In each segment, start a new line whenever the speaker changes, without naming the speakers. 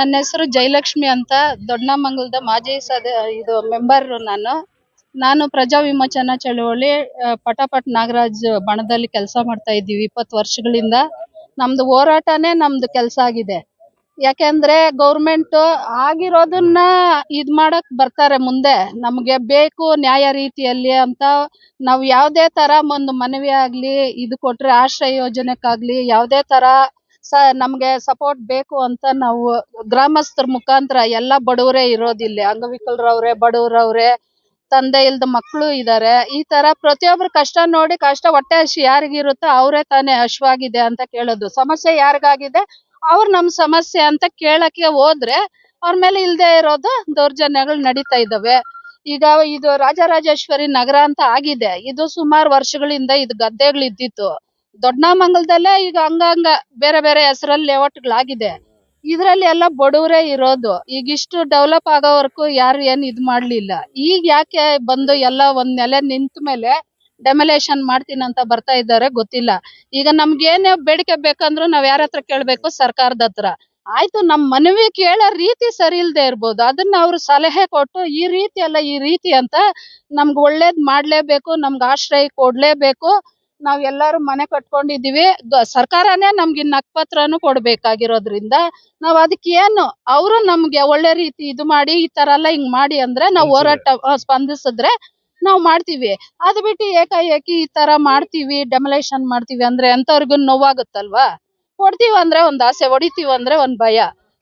ನನ್ನ ಹೆಸರು ಜಯಲಕ್ಷ್ಮಿ ಅಂತ ದೊಡ್ಡನಮಂಗಲದ ಮಾಜಿ ಸದ, ಇದು ಮೆಂಬರ್ ನಾನು. ನಾನು ಪ್ರಜಾ ವಿಮೋಚನಾ ಚಳವಳಿ ಪಟಪಟ್ ನಾಗರಾಜ್ ಬಣದಲ್ಲಿ ಕೆಲಸ ಮಾಡ್ತಾ ಇದ್ದೀವಿ ಇಪ್ಪತ್ತು ವರ್ಷಗಳಿಂದ. ನಮ್ದು ಹೋರಾಟನೇ ನಮ್ದು ಕೆಲಸ ಆಗಿದೆ. ಯಾಕೆಂದ್ರೆ ಗೌರ್ಮೆಂಟ್ ಆಗಿರೋದನ್ನ ಇದ್ ಮಾಡಕ್ ಬರ್ತಾರೆ ಮುಂದೆ. ನಮ್ಗೆ ಬೇಕು ನ್ಯಾಯ ರೀತಿಯಲ್ಲಿ ಅಂತ ನಾವು ಯಾವ್ದೇ ತರ ಒಂದು ಮನವಿ ಆಗ್ಲಿ, ಇದು ಕೊಟ್ರೆ ಆಶ್ರಯ ಯೋಜನೆಕ್ಕಾಗ್ಲಿ, ಯಾವ್ದೇ ತರ ಸ, ನಮಗೆ ಸಪೋರ್ಟ್ ಬೇಕು ಅಂತ ನಾವು ಗ್ರಾಮಸ್ಥರ ಮುಖಾಂತರ ಎಲ್ಲ ಬಡವರೇ ಇರೋದಿಲ್ಲ ಅಂಗವಿಕಲರವ್ರೆ ಬಡವರವ್ರೆ ತಂದೆ ಇಲ್ದ ಮಕ್ಕಳು ಇದಾರೆ. ಈ ತರ ಪ್ರತಿಯೊಬ್ರು ಕಷ್ಟ ನೋಡಿ ಕಷ್ಟ ಹೊಟ್ಟೆ ಹಸಿ ಯಾರಿಗಿರುತ್ತೋ ಅವರೇ ತಾನೇ ಹಶ್ವಾಗಿದೆ ಅಂತ ಕೇಳೋದು. ಸಮಸ್ಯೆ ಯಾರಿಗಾಗಿದೆ? ಅವ್ರು ನಮ್ ಸಮಸ್ಯೆ ಅಂತ ಕೇಳಕ್ಕೆ ಹೋದ್ರೆ ಅವ್ರ ಮೇಲೆ ಇಲ್ದೇ ಇರೋದು ದೌರ್ಜನ್ಯಗಳು ನಡೀತಾ ಇದಾವೆ. ಈಗ ಇದು ರಾಜರಾಜೇಶ್ವರಿ ನಗರ ಅಂತ ಆಗಿದೆ. ಇದು ಸುಮಾರು ವರ್ಷಗಳಿಂದ ಇದು ಗದ್ದೆಗಳು ಇದ್ದಿತ್ತು ದೊಡ್ಡನಮಂಗಲದಲ್ಲೇ ಈಗ ಹಂಗಂಗ ಬೇರೆ ಬೇರೆ ಹೆಸರಲ್ಲಿ ಲೇಔಟ್ಗಳಾಗಿದೆ ಇದರಲ್ಲಿ ಎಲ್ಲ ಬಡವರೇ ಇರೋದು. ಈಗ ಇಷ್ಟು ಡೆವಲಪ್ ಆಗೋವರೆಗೂ ಯಾರು ಏನು ಇದು ಮಾಡಲಿಲ್ಲ. ಈಗ ಯಾಕೆ ಬಂದು ಎಲ್ಲ ಒಂದ್ ನೆಲೆ ನಿಂತ ಮೇಲೆ ಡೆಮೊಲೇಷನ್ ಮಾಡ್ತೀನಿ ಅಂತ ಬರ್ತಾ ಇದ್ದಾರೆ ಗೊತ್ತಿಲ್ಲ. ಈಗ ನಮ್ಗೆ ಏನೇ ಬೇಡಿಕೆ ಬೇಕಂದ್ರೂ ನಾವ್ ಯಾರ ಹತ್ರ ಕೇಳ್ಬೇಕು? ಸರ್ಕಾರದ ಹತ್ರ. ಆಯ್ತು, ನಮ್ ಮನವಿ ಕೇಳೋ ರೀತಿ ಸರಿ ಇಲ್ದೆ ಇರ್ಬೋದು. ಅದನ್ನ ಅವ್ರು ಸಲಹೆ ಕೊಟ್ಟು ಈ ರೀತಿ ಅಲ್ಲ ಈ ರೀತಿ ಅಂತ ನಮ್ಗ್ ಒಳ್ಳೇದ್ ಮಾಡ್ಲೇಬೇಕು, ನಮ್ಗ್ ಆಶ್ರಯ ಕೊಡ್ಲೇಬೇಕು. ನಾವ್ ಎಲ್ಲಾರು ಮನೆ ಕಟ್ಕೊಂಡಿದೀವಿ ಸರ್ಕಾರನೇ ನಮ್ಗೆ ನಕ್ಪತ್ರನು ಕೊಡಬೇಕಾಗಿರೋದ್ರಿಂದ ಕೊಡ್ಬೇಕಾಗಿರೋದ್ರಿಂದ ನಾವ್ ಅದಕ್ಕೆ ಏನು ಅವರು ನಮ್ಗೆ ಒಳ್ಳೆ ರೀತಿ ಇದು ಮಾಡಿ ಈ ತರ ಎಲ್ಲ ಹಿಂಗ್ ಮಾಡಿ ಅಂದ್ರೆ ನಾವ್ ಹೋರಾಟ ಸ್ಪಂದಿಸಿದ್ರೆ ನಾವ್ ಮಾಡ್ತೀವಿ. ಅದ್ ಬಿಟ್ಟು ಏಕಾಏಕಿ ಈ ತರ ಮಾಡ್ತೀವಿ ಡೆಮಲೇಷನ್ ಮಾಡ್ತೀವಿ ಅಂದ್ರೆ ಎಂತವ್ರಿಗೂ ನೋವಾಗುತ್ತಲ್ವಾ? ಕೊಡ್ತೀವಿ ಅಂದ್ರೆ ಒಂದ್ ಆಸೆ ಹೊಡಿತೀವಿ ಅಂದ್ರೆ ಒಂದ್ ಭಯ.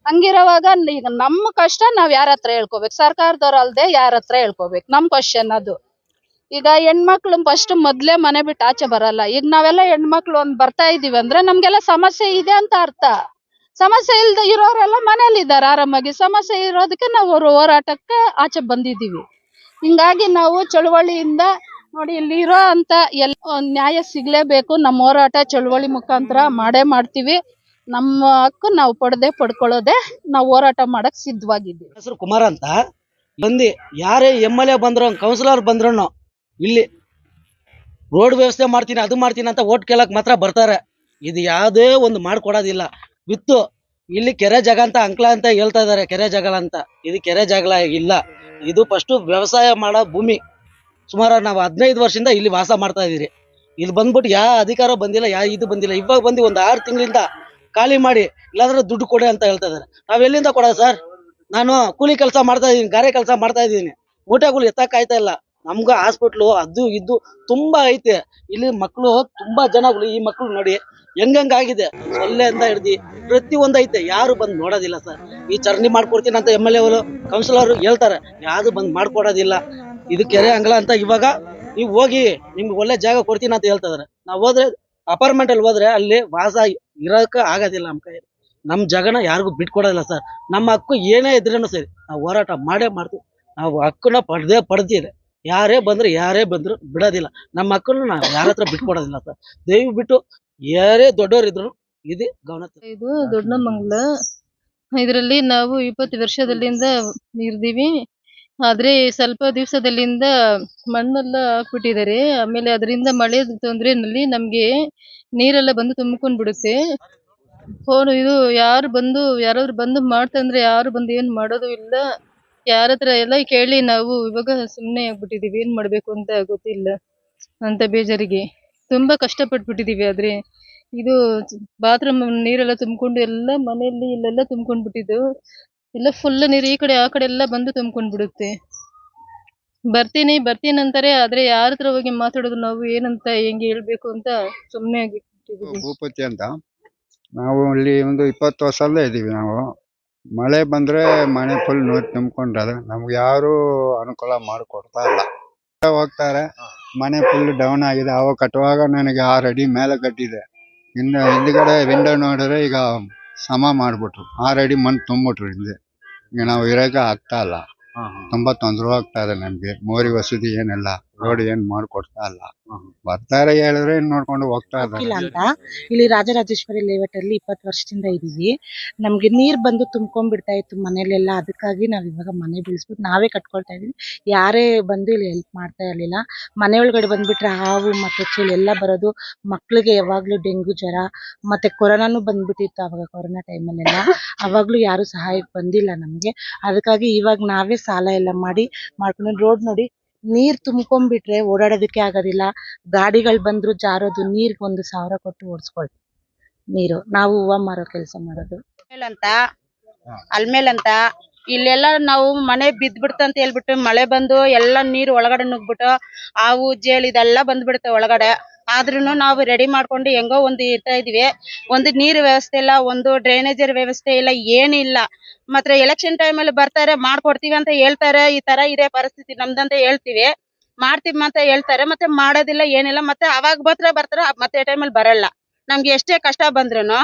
ಹಂಗಿರೋವಾಗ ಈಗ ನಮ್ಮ ಕಷ್ಟ ನಾವ್ ಯಾರ ಹತ್ರ ಹೇಳ್ಕೊಬೇಕು? ಸರ್ಕಾರದವ್ರ ಅಲ್ದೆ ಯಾರ ಹತ್ರ ಹೇಳ್ಕೊಬೇಕು? ನಮ್ ಕ್ವಶನ್ ಅದು. ಈಗ ಹೆಣ್ಮಕ್ಳು ಫಸ್ಟ್ ಮೊದ್ಲೇ ಮನೆ ಬಿಟ್ಟು ಆಚೆ ಬರಲ್ಲ. ಈಗ ನಾವೆಲ್ಲ ಹೆಣ್ಮಕ್ಳು ಒಂದ್ ಬರ್ತಾ ಇದೀವಿ ಅಂದ್ರೆ ನಮ್ಗೆಲ್ಲ ಸಮಸ್ಯೆ ಇದೆ ಅಂತ ಅರ್ಥ. ಸಮಸ್ಯೆ ಇಲ್ದೆ ಇರೋರೆಲ್ಲ ಮನೇಲಿ ಇದ್ದಾರೆ ಆರಾಮಾಗಿ. ಸಮಸ್ಯೆ ಇರೋದಕ್ಕೆ ನಾವು ಹೋರಾಟಕ್ಕೆ ಆಚೆ ಬಂದಿದೀವಿ ಹಿಂಗಾಗಿ ನಾವು ಚಳುವಳಿಯಿಂದ ನೋಡಿ ಇಲ್ಲಿ ಇರೋ ಅಂತ ಎಲ್ಲ ನ್ಯಾಯ ಸಿಗ್ಲೇಬೇಕು. ನಮ್ಮ ಹೋರಾಟ ಚಳುವಳಿ ಮುಖಾಂತರ ಮಾಡೇ ಮಾಡ್ತೀವಿ. ನಮ್ಮ ಹಕ್ಕು ನಾವು ಪಡೆದೇ ಪಡ್ಕೊಳ್ಳೋದೆ ನಾವು ಹೋರಾಟ ಮಾಡಕ್ ಸಿದ್ಧವಾಗಿದ್ದೀವಿ.
ಹೆಸರು ಕುಮಾರ್ ಅಂತ. ಬಂದಿ ಯಾರೇ ಎಂ ಎಲ್ ಎ ಬಂದ್ರು ಕೌನ್ಸಿಲರ್ ಬಂದ್ರು ಇಲ್ಲಿ ರೋಡ್ ವ್ಯವಸ್ಥೆ ಮಾಡ್ತೀನಿ, ಅದು ಮಾಡ್ತೀನಿ ಅಂತ ಓಟ್ ಕೇಳಕ್ ಮಾತ್ರ ಬರ್ತಾರೆ. ಇದು ಯಾವುದೇ ಒಂದು ಮಾಡ್ಕೊಡೋದಿಲ್ಲ. ವಿತ್ತು ಇಲ್ಲಿ ಕೆರೆ ಜಾಗ ಅಂತ ಅಂಕ್ಲ ಅಂತ ಹೇಳ್ತಾ ಇದಾರೆ, ಕೆರೆ ಜಾಗಲ ಅಂತ. ಇದು ಕೆರೆ ಜಾಗಲ ಇಲ್ಲ. ಇದು ಫಸ್ಟ್ ವ್ಯವಸಾಯ ಮಾಡೋ ಭೂಮಿ. ಸುಮಾರು ನಾವು ಹದಿನೈದು ವರ್ಷದಿಂದ ಇಲ್ಲಿ ವಾಸ ಮಾಡ್ತಾ ಇದೀರಿ ಇಲ್ಲಿ ಬಂದ್ಬಿಟ್ಟು ಯಾವ ಅಧಿಕಾರ ಬಂದಿಲ್ಲ ಯಾ ಇದು ಬಂದಿಲ್ಲ. ಇವಾಗ ಬಂದು ಒಂದು ಆರು ತಿಂಗಳಿಂದ ಖಾಲಿ ಮಾಡಿ ಇಲ್ಲಾಂದ್ರೆ ದುಡ್ಡು ಕೊಡಿ ಅಂತ ಹೇಳ್ತಾ ಇದ್ದಾರೆ ನಾವ್ ಎಲ್ಲಿಂದ ಕೊಡೋದು ಸರ್? ನಾನು ಕೂಲಿ ಕೆಲಸ ಮಾಡ್ತಾ ಇದೀನಿ ಗಾರೆ ಕೆಲಸ ಮಾಡ್ತಾ ಇದೀನಿ ಊಟಗಳು ಎತ್ತಕ್ಕಾಯ್ತಾ ಇಲ್ಲ. ನಮ್ಗ ಹಾಸ್ಪಿಟ್ಲು ಅದು ಇದು ತುಂಬಾ ಐತೆ. ಇಲ್ಲಿ ಮಕ್ಕಳು ತುಂಬಾ ಜನಗಳು ಈ ಮಕ್ಕಳು ನೋಡಿ ಹೆಂಗಂಗ್ ಆಗಿದೆ. ಸೊಳ್ಳೆಯಿಂದ ಹಿಡ್ದು ಪ್ರತಿ ಐತೆ. ಯಾರು ಬಂದ್ ನೋಡೋದಿಲ್ಲ ಸರ್ ಈ ಚರ್ನಿ ಮಾಡ್ಕೊಡ್ತೀನಿ ಅಂತ ಎಂ ಎಲ್ ಎ ಕೌನ್ಸಿಲರ್ ಹೇಳ್ತಾರೆ. ಯಾರು ಬಂದ್ ಮಾಡ್ಕೊಡೋದಿಲ್ಲ. ಇದು ಕೆರೆ ಅಂಗಳ ಅಂತ ಇವಾಗ ನೀವು ಹೋಗಿ ನಿಮ್ಗೆ ಒಳ್ಳೆ ಜಾಗ ಕೊಡ್ತೀನಿ ಅಂತ ಹೇಳ್ತಾರೆ ನಾವ್ ಹೋದ್ರೆ ಅಪಾರ್ಟ್ಮೆಂಟ್ ಅಲ್ಲಿ ಹೋದ್ರೆ ಅಲ್ಲಿ ವಾಸ ಇರೋಕ ಆಗೋದಿಲ್ಲ ನಮ್ ಕೈ ನಮ್ ಜಾಗನ ಯಾರಿಗೂ ಬಿಟ್ಕೊಡೋದಿಲ್ಲ ಸರ್ ನಮ್ಮ ಹಕ್ಕು ಏನೇ ಇದ್ರೇನು ಸರಿ. ನಾವು ಹೋರಾಟ ಮಾಡೇ ಮಾಡ್ತೀವಿ. ನಾವು ಹಕ್ಕನ್ನ ಪಡೆದೇ ಪಡೆದಿದೆ ಯಾರೇ ಬಂದ್ರೆ, ಯಾರೇ ಬಂದ್ರು ಬಿಡೋದಿಲ್ಲ. ನಮ್ಮ ಮಕ್ಕಳನ್ನ ನಾವು ಯಾರ ಹತ್ರ ಬಿಟ್ಕೊಡೋದಿಲ್ಲ ಸರ್ ದಯವಿಟ್ಟು ಯಾರೇ ದೊಡ್ಡವರಿದ್ರು ಇದು ಗಮನ ಇದು
ಇದು ದೊಡ್ಡಮಂಗ್ಲ. ಇದರಲ್ಲಿ ನಾವು ಇಪ್ಪತ್ತು ವರ್ಷದಲ್ಲಿಂದ ಇರ್ದೀವಿ. ಆದ್ರೆ ಸ್ವಲ್ಪ ದಿವಸದಲ್ಲಿಂದ ಮಣ್ಣೆಲ್ಲ ಹಾಕ್ಬಿಟ್ಟಿದ್ದಾರೆ. ಆಮೇಲೆ ಅದರಿಂದ ಮಳೆ ತೊಂದರೆನಲ್ಲಿ ನಮ್ಗೆ ನೀರೆಲ್ಲ ಬಂದು ತುಂಬಿಕೊಂಡ್ ಬಿಡುತ್ತೆ ಫೋನ್ ಇದು ಯಾರು ಬಂದು, ಯಾರಾದ್ರು ಬಂದು ಮಾಡ್ತಂದ್ರೆ ಯಾರು ಬಂದು ಏನ್ ಮಾಡೋದು ಇಲ್ಲ. ಯಾರ ಹತ್ರ ಎಲ್ಲ ಕೇಳಿ ನಾವು ಇವಾಗ ಸುಮ್ನೆ ಆಗ್ಬಿಟ್ಟಿದೀವಿ. ಏನ್ ಮಾಡ್ಬೇಕು ಅಂತ ಗೊತ್ತಿಲ್ಲ ಅಂತ ಬೇಜಾರಿಗೆ. ತುಂಬಾ ಕಷ್ಟಪಟ್ಬಿಟ್ಟಿದೀವಿ ಆದ್ರೆ ಇದು ಬಾತ್ರೂಮ್ ನೀರೆಲ್ಲ ತುಂಬ್ಕೊಂಡು ಎಲ್ಲ ಮನೆಯಲ್ಲಿ ಇಲ್ಲೆಲ್ಲ ತುಂಬ್ಕೊಂಡ್ ಬಿಟ್ಟಿದ್ದು ಎಲ್ಲ ಫುಲ್ ನೀರು ಈ ಕಡೆ ಆ ಕಡೆ ಎಲ್ಲ ಬಂದು ತುಂಬ್ಕೊಂಡ್ ಬಿಡುತ್ತೆ ಬರ್ತೀನಿ ಬರ್ತೀನಿ ಅಂತಾರೆ, ಆದ್ರೆ ಯಾರ ಹತ್ರ ಹೋಗಿ ಮಾತಾಡೋದು ನಾವು ಏನಂತ ಹೆಂಗೆ ಹೇಳ್ಬೇಕು ಅಂತ ಸುಮ್ನೆ ಆಗಿಬಿಟ್ಟಿದೀವಿ.
ಭೂಪತಿ ಅಂತ. ನಾವು ಇಲ್ಲಿ ಒಂದು ಇಪ್ಪತ್ತು ವರ್ಷದಲ್ಲೇ ಇದ್ದೀವಿ ನಾವು. ಮಳೆ ಬಂದ್ರೆ ಮನೆ ಫುಲ್ ನೋಟ್ ತುಂಬಿಕೊಂಡ್ರೆ ನಮ್ಗೆ ಯಾರು ಅನುಕೂಲ ಮಾಡಿಕೊಡ್ತಾ ಇಲ್ಲ. ಹೋಗ್ತಾರೆ ಮನೆ ಫುಲ್ ಡೌನ್ ಆಗಿದೆ. ಅವಾಗ ಕಟ್ಟುವಾಗ ನನಗೆ ಆರು ಅಡಿ ಮೇಲೆ ಕಟ್ಟಿದೆ ಇನ್ನು ಹಿಂದ್ಗಡೆ ವಿಂಡೋ ನೋಡಿದ್ರೆ ಈಗ ಸಮ ಮಾಡ್ಬಿಟ್ರು. ಆರು ಅಡಿ ಮಣ್ಣು ತುಂಬಿಟ್ರು ಹಿಂದೆ. ಈಗ ನಾವು ಇರೋಕೆ ಆಗ್ತಾ ಇಲ್ಲ. ತುಂಬಾ ತೊಂದರೆ ಆಗ್ತಾ ಇದೆ ನಮಗೆ. ಮೋರಿ ವಸತಿ ಏನಿಲ್ಲ. ರೋಡ್ ಏನ್ ಮಾಡ್ಕೊಡ್ತಾ ಇಲ್ಲ. ಬರ್ತಾರೆ ಹೇಳಿದ್ರೆ ಇನ್ ನೋಡ್ಕೊಂಡು ಹೋಗ್ತಾ
ಇಲ್ಲ ಅಂತ. ಇಲ್ಲಿ ರಾಜರಾಜೇಶ್ವರಿ ಲೇಔಟ್ ಅಲ್ಲಿ ಇಪ್ಪತ್ತು ವರ್ಷದಿಂದ ಇದೀವಿ. ನಮ್ಗೆ ನೀರ್ ಬಂದು ತುಂಬ್ಕೊಂಡ್ಬಿಡ್ತಾ ಇತ್ತು ಮನೇಲೆಲ್ಲ. ಅದಕ್ಕಾಗಿ ನಾವ್ ಇವಾಗ ಮನೆ ಬೆಳೆಸ್ಬಿಟ್ಟು ನಾವೇ ಕಟ್ಕೊಳ್ತಾ ಇದೀವಿ. ಯಾರೇ ಬಂದು ಇಲ್ಲಿ ಹೆಲ್ಪ್ ಮಾಡ್ತಾ ಇರ್ಲಿಲ್ಲ. ಮನೆ ಒಳಗಡೆ ಬಂದ್ಬಿಟ್ರೆ ಹಾವು ಮತ್ತೆ ಚಳಿ ಎಲ್ಲ ಬರೋದು. ಮಕ್ಳಿಗೆ ಯಾವಾಗ್ಲೂ ಡೆಂಗು ಜ್ವರ ಮತ್ತೆ ಕೊರೋನಾನು ಬಂದ್ಬಿಟ್ಟಿತ್ತು ಅವಾಗ ಕೊರೋನಾ ಟೈಮಲ್ಲೆಲ್ಲ. ಅವಾಗ್ಲೂ ಯಾರು ಸಹಾಯಕ್ಕೆ ಬಂದಿಲ್ಲ ನಮ್ಗೆ. ಅದಕ್ಕಾಗಿ ಇವಾಗ ನಾವೇ ಸಾಲ ಎಲ್ಲ ಮಾಡಿ ಮಾಡ್ಕೊಂಡು ರೋಡ್ ನೋಡಿ ನೀರ್ ತುಂಬ್ಕೊಂಡ್ಬಿಟ್ರೆ ಓಡಾಡೋದಕ್ಕೆ ಆಗೋದಿಲ್ಲ. ಗಾಡಿಗಳು ಬಂದ್ರು ಜಾರೋದು ನೀರ್ಗೆ ಒಂದು ಸಾವಿರ ಕೊಟ್ಟು ಓಡಿಸ್ಕೊಳ್ತೀವಿ. ನೀರು, ನಾವು ಹೂವ ಮಾರೋ ಕೆಲಸ ಮಾಡೋದು.
ಅಂತ ಅಲ್ಮೇಲಂತ, ಇಲ್ಲೆಲ್ಲ ನಾವು ಮನೆ ಬಿದ್ದ್ಬಿಡ್ತ ಅಂತ ಹೇಳ್ಬಿಟ್ಟು ಮಳೆ ಬಂದು ಎಲ್ಲ ನೀರು ಒಳಗಡೆ ನುಗ್ಬಿಟ್ಟು ಹಾವು ಜೇಳು ಇದೆಲ್ಲ ಬಂದ್ಬಿಡುತ್ತೆ ಒಳಗಡೆ. ಆದ್ರೂನು ನಾವು ರೆಡಿ ಮಾಡ್ಕೊಂಡು ಹೆಂಗೋ ಒಂದು ಇರ್ತಾ ಇದೀವಿ. ಒಂದು ನೀರು ವ್ಯವಸ್ಥೆ ಇಲ್ಲ, ಒಂದು ಡ್ರೈನೇಜರ್ ವ್ಯವಸ್ಥೆ ಇಲ್ಲ, ಏನಿಲ್ಲ. ಮಾತ್ರ ಎಲೆಕ್ಷನ್ ಅಲ್ಲಿ ಬರ್ತಾರೆ, ಮಾಡ್ಕೊಡ್ತೀವಿ ಅಂತ ಹೇಳ್ತಾರೆ. ಈ ತರ ಇದೆ ಪರಿಸ್ಥಿತಿ, ನಮ್ದಂತ ಹೇಳ್ತೀವಿ. ಮಾಡ್ತೀವಿ ಅಂತ ಹೇಳ್ತಾರೆ, ಮತ್ತೆ ಮಾಡೋದಿಲ್ಲ, ಏನಿಲ್ಲ. ಮತ್ತೆ ಅವಾಗ ಮಾತ್ರ ಬರ್ತಾರೆ ಮತ್ತೆ ಟೈಮ್ ಅಲ್ಲಿ ಬರಲ್ಲ. ನಮ್ಗೆ ಎಷ್ಟೇ ಕಷ್ಟ ಬಂದ್ರೂನು,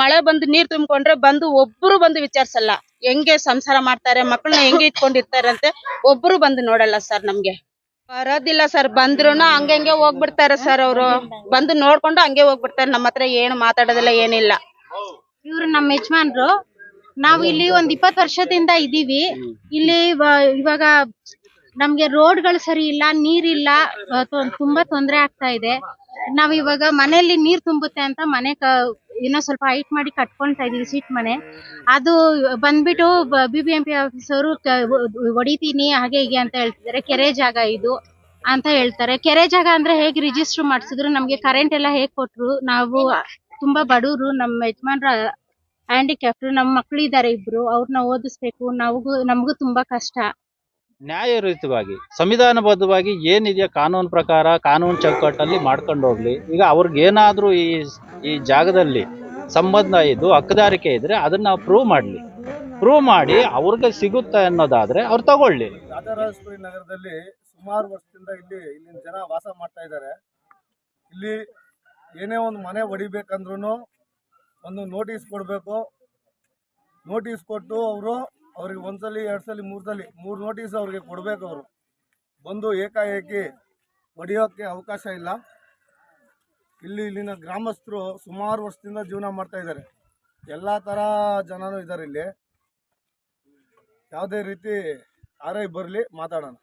ಮಳೆ ಬಂದು ನೀರ್ ತುಂಬಿಕೊಂಡ್ರೆ ಬಂದು ಒಬ್ರು ಬಂದು ವಿಚಾರಿಸಲ್ಲ. ಹೆಂಗೆ ಸಂಸಾರ ಮಾಡ್ತಾರೆ ಮಕ್ಕಳನ್ನ ಹೆಂಗೆ ಇಟ್ಕೊಂಡಿರ್ತಾರೆ ಅಂತ ಒಬ್ರು ಬಂದು ನೋಡಲ್ಲ ಸರ್ ನಮ್ಗೆ. ಬರೋದಿಲ್ಲ ಸರ್. ಬಂದ್ರುನು ಹಂಗೆ ಹೋಗ್ಬಿಡ್ತಾರೆ ಸರ್ ಅವರು. ಬಂದು ನೋಡ್ಕೊಂಡು ಹಂಗೆ ಹೋಗ್ಬಿಡ್ತಾರೆ. ನಮ್ಮ ಹತ್ರ ಏನು ಮಾತಾಡೋದಿಲ್ಲ, ಏನಿಲ್ಲ.
ಇವ್ರು ನಮ್ಮ ಯಜಮಾನ್ರು, ನಾವು ಇಲ್ಲಿ ಒಂದ್ ಇಪ್ಪತ್ ವರ್ಷದಿಂದ ಇದೀವಿ. ಇಲ್ಲಿ ಇವ- ಇವಾಗ ನಮ್ಗೆ ರೋಡ್ಗಳು ಸರಿ ಇಲ್ಲ, ನೀರಿಲ್ಲ ತುಂಬಾ ತೊಂದ್ರೆ ಆಗ್ತಾ ಇದೆ. ನಾವ್ ಇವಾಗ ಮನೆಯಲ್ಲಿ ನೀರ್ ತುಂಬುತ್ತೆ ಅಂತ ಮನೆ ಕ ಇನ್ನೂ ಸ್ವಲ್ಪ ಹೈಟ್ ಮಾಡಿ ಕಟ್ಕೊಂತಾ ಇದೀವಿ ಸೀಟ್ ಮನೆ. ಅದು ಬಂದ್ಬಿಟ್ಟು B B M P officer ಹೊಡಿತೀನಿ, ಹಾಗೆ ಹೀಗೆ ಅಂತ ಹೇಳ್ತಿದ್ದಾರೆ. ಕೆರೆ ಜಾಗ ಇದು ಅಂತ ಹೇಳ್ತಾರೆ. ಕೆರೆ ಜಾಗ ಅಂದ್ರೆ ಹೇಗೆ ರಿಜಿಸ್ಟರ್ ಮಾಡ್ಸಿದ್ರು? ನಮ್ಗೆ ಕರೆಂಟ್ ಎಲ್ಲ ಹೇಗ್ ಕೊಟ್ರು? ನಾವು ತುಂಬಾ ಬಡವರು ನಮ್ಮ ಯಜಮಾನ್ರ ಹ್ಯಾಂಡಿಕ್ಯಾಪ್ಟ್ ನಮ್ಮ ಮಕ್ಳು ಇಬ್ರು. ಅವ್ರನ್ನ ಓದಿಸ್ಬೇಕು. ನಮಗೂ ನಮಗೂ ತುಂಬಾ ಕಷ್ಟ.
ನ್ಯಾಯಯುತವಾಗಿ ಸಂವಿಧಾನಬದ್ಧವಾಗಿ ಏನಿದೆಯೋ ಕಾನೂನು ಪ್ರಕಾರ, ಕಾನೂನು ಚೌಕಟ್ಟಲ್ಲಿ ಮಾಡ್ಕೊಂಡು ಹೋಗ್ಲಿ. ಈಗ ಅವ್ರಿಗೆ ಏನಾದ್ರು ಈ ಈ ಜಾಗದಲ್ಲಿ ಸಂಬಂಧ ಇದ್ದು ಹಕ್ಕುದಾರಿಕೆ ಇದ್ರೆ ಅದನ್ನ ಪ್ರೂವ್ ಮಾಡ್ಲಿ. ಪ್ರೂವ್ ಮಾಡಿ ಅವ್ರಿಗೆ ಸಿಗುತ್ತೆ ಅನ್ನೋದಾದ್ರೆ ಅವ್ರು ತಗೊಳ್ಳಿ.
ರಾಜರಾಜೇಶ್ವರಿ ನಗರದಲ್ಲಿ ಸುಮಾರು ವರ್ಷದಿಂದ ಇಲ್ಲಿ, ಇಲ್ಲಿನ ಜನ ವಾಸ ಮಾಡ್ತಾ ಇದ್ದಾರೆ. ಇಲ್ಲಿ ಏನೇ ಒಂದು ಮನೆ ಹೊಡಿಬೇಕಂದ್ರೂ ಒಂದು ನೋಟಿಸ್ ಕೊಡಬೇಕು. ನೋಟಿಸ್ ಕೊಟ್ಟು ಅವರು ಅವ್ರಿಗೆ ಒಂದ್ಸಲಿ, ಎರಡು ಸಲ, ಮೂರು ಸಲ, ಮೂರು ನೋಟಿಸ್ ಅವ್ರಿಗೆ ಕೊಡಬೇಕು ಅವರು. ಬಂದು ಏಕಾಏಕಿ ಹೊಡಿಯೋಕ್ಕೆ ಅವಕಾಶ ಇಲ್ಲ. ಇಲ್ಲಿ ಇಲ್ಲಿನ ಗ್ರಾಮಸ್ಥರು ಸುಮಾರು ವರ್ಷದಿಂದ ಜೀವನ ಮಾಡ್ತಾ ಇದ್ದಾರೆ. ಎಲ್ಲ ಥರ ಜನನೂ ಇದ್ದಾರೆ ಇಲ್ಲಿ. ಯಾವುದೇ ರೀತಿ ಆರೈ ಬರಲಿ, ಮಾತಾಡೋಣ.